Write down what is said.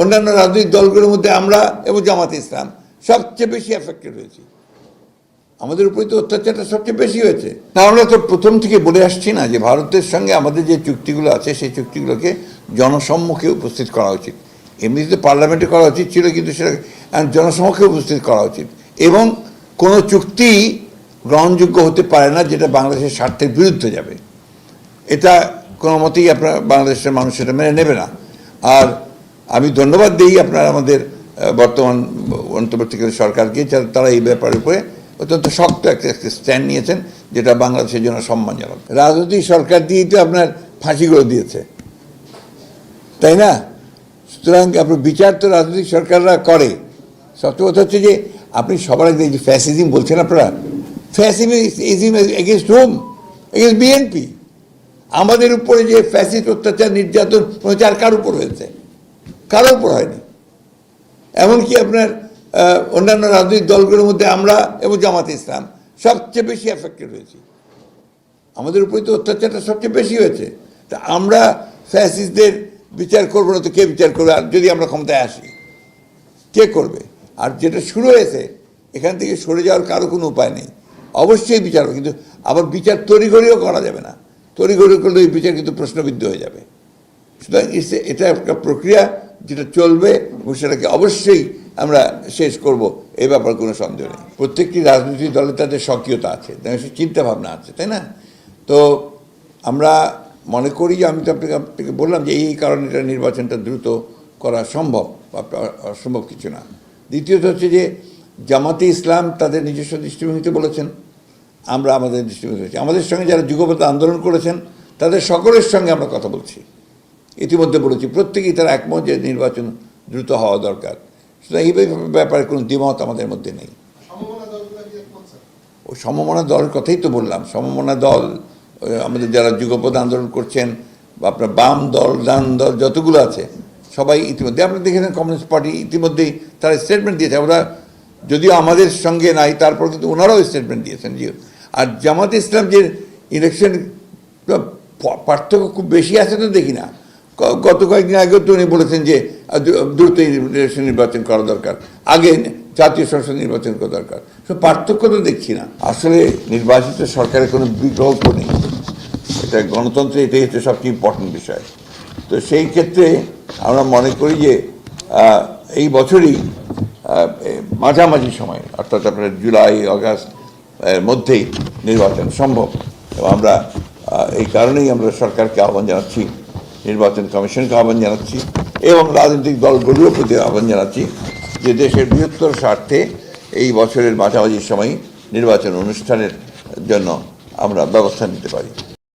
অন্যান্য রাজনৈতিক দলগুলোর মধ্যে আমরা এবং জামাত ইসলাম সবচেয়ে বেশি এফেক্টেড হয়েছি। আমাদের উপরে তো অত্যাচারটা সবচেয়ে বেশি হয়েছে। না আমরা তো প্রথম থেকে বলে আসছি না যে ভারতের সঙ্গে আমাদের যে চুক্তিগুলো আছে, সেই চুক্তিগুলোকে জনসম্মুখে উপস্থিত করা উচিত। এমনিতে পার্লামেন্টে করা উচিত ছিল কিন্তু সেটা জনসম্মুখে উপস্থিত করা উচিত। এবং কোনো চুক্তি গ্রহণযোগ্য হতে পারে না যেটা বাংলাদেশের স্বার্থের বিরুদ্ধে যাবে। এটা কোনো মতেই আপনার বাংলাদেশের মানুষ সেটা মেনে নেবে না। আর আমি ধন্যবাদ দিই আপনার আমাদের বর্তমান অন্তর্বর্তীকালীন সরকারকে তারা এই ব্যাপারের উপরে অত্যন্ত শক্ত একটা স্ট্যান্ড নিয়েছেন, যেটা বাংলাদেশের জন্য সম্মানজনক। রাজনৈতিক সরকার দিয়েই তো আপনার ফাঁসিগুলো দিয়েছে। তাই না? সুতরাং আপনার বিচার তো রাজনৈতিক সরকাররা করে। সবচেয়ে কথা হচ্ছে যে, আপনি সবার আগে যে ফ্যাসিজম বলছেন আপনারা fascism against home against BNP আমাদের উপরে যে ফ্যাসিস্ট অত্যাচার, নির্যাতন, প্রচার কার উপর হয়েছে? কারোর উপর হয়নি। এমনকি আপনার অন্যান্য রাজনৈতিক দলগুলোর মধ্যে আমরা এবং জামাত ইসলাম সবচেয়ে বেশি এফেক্টেড হয়েছি। আমাদের উপরে তো অত্যাচারটা সবচেয়ে বেশি হয়েছে। তা আমরা ফ্যাসিস্টদের বিচার করব না তো কে বিচার করবে? আর যদি আমরা ক্ষমতায় আসি, কে করবে? আর যেটা শুরু হয়েছে, এখান থেকে সরে যাওয়ার কারও কোনো উপায় নেই। অবশ্যই বিচার হবে, কিন্তু আবার বিচার তড়িঘড়িও করা যাবে না। তড়িঘড়ি করলে ওই বিচার কিন্তু প্রশ্নবিদ্ধ হয়ে যাবে। সুতরাং এটা একটা প্রক্রিয়া যেটা চলবে এবং সেটাকে অবশ্যই আমরা শেষ করব এই ব্যাপারে কোনো সন্দেহ নেই। প্রত্যেকটি রাজনৈতিক দলে তাদের সক্রিয়তা আছে সে চিন্তা ভাবনা আছে, তাই না? তো আমরা মনে করি যে, আমি তো আপনাকে আপনাকে বললাম যে, এই কারণে এটা নির্বাচনটা দ্রুত করা সম্ভব অসম্ভব কিছু না। দ্বিতীয়ত হচ্ছে যে, জামাতে ইসলাম তাদের নিজস্ব দৃষ্টিভঙ্গিতে বলেছেন, আমরা আমাদের দৃষ্টিভঙ্গি আমাদের সঙ্গে যারা যুগপথ আন্দোলন করেছেন, তাদের সকলের সঙ্গে আমরা কথা বলছি। ইতিমধ্যে বলেছি প্রত্যেকেই তারা একমত যে নির্বাচন দ্রুত হওয়া দরকার। সুতরাং এই ব্যাপারে কোনো দ্বিমত আমাদের মধ্যে নেই? ও সমমনা দলের কথাই তো বললাম সমমনা দল আমাদের যারা যুগপথ আন্দোলন করছেন বা আপনার বাম দল ডান দল যতগুলো আছে সবাই ইতিমধ্যে আপনি দেখেছেন কমিউনিস্ট পার্টি ইতিমধ্যেই তারা স্টেটমেন্ট দিয়েছে। ওরা যদিও আমাদের সঙ্গে নাই তারপর কিন্তু ওনারাও স্টেটমেন্ট দিয়েছেন যে আর জামাত ইসলাম যে ইলেকশন পার্থক্য খুব বেশি আছে তো দেখি না। গত কয়েকদিন আগেও তো উনি বলেছেন যে দ্রুত নির্বাচন করা দরকার। আগে জাতীয় সংসদ নির্বাচন করা দরকার। সব পার্থক্য তো দেখছি না। আসলে নির্বাচিত সরকারের কোনো বিকল্প নেই। এটা গণতন্ত্রে, এটাই হচ্ছে সবচেয়ে ইম্পর্টেন্ট বিষয়। তো সেই ক্ষেত্রে আমরা মনে করি যে এই বছরই মাঝামাঝি সময়, অর্থাৎ আপনার জুলাই আগস্ট এর মধ্যেই নির্বাচন সম্ভব। আমরা এই কারণেই আমরা সরকারকে আহ্বান জানাচ্ছি নির্বাচন কমিশনকে আহ্বান জানাচ্ছি এবং রাজনৈতিক দলগুলোর প্রতি আহ্বান জানাচ্ছি যে দেশের বৃহত্তর স্বার্থে এই বছরের মাঝামাঝি সময় নির্বাচন অনুষ্ঠানের জন্য আমরা ব্যবস্থা নিতে পারি।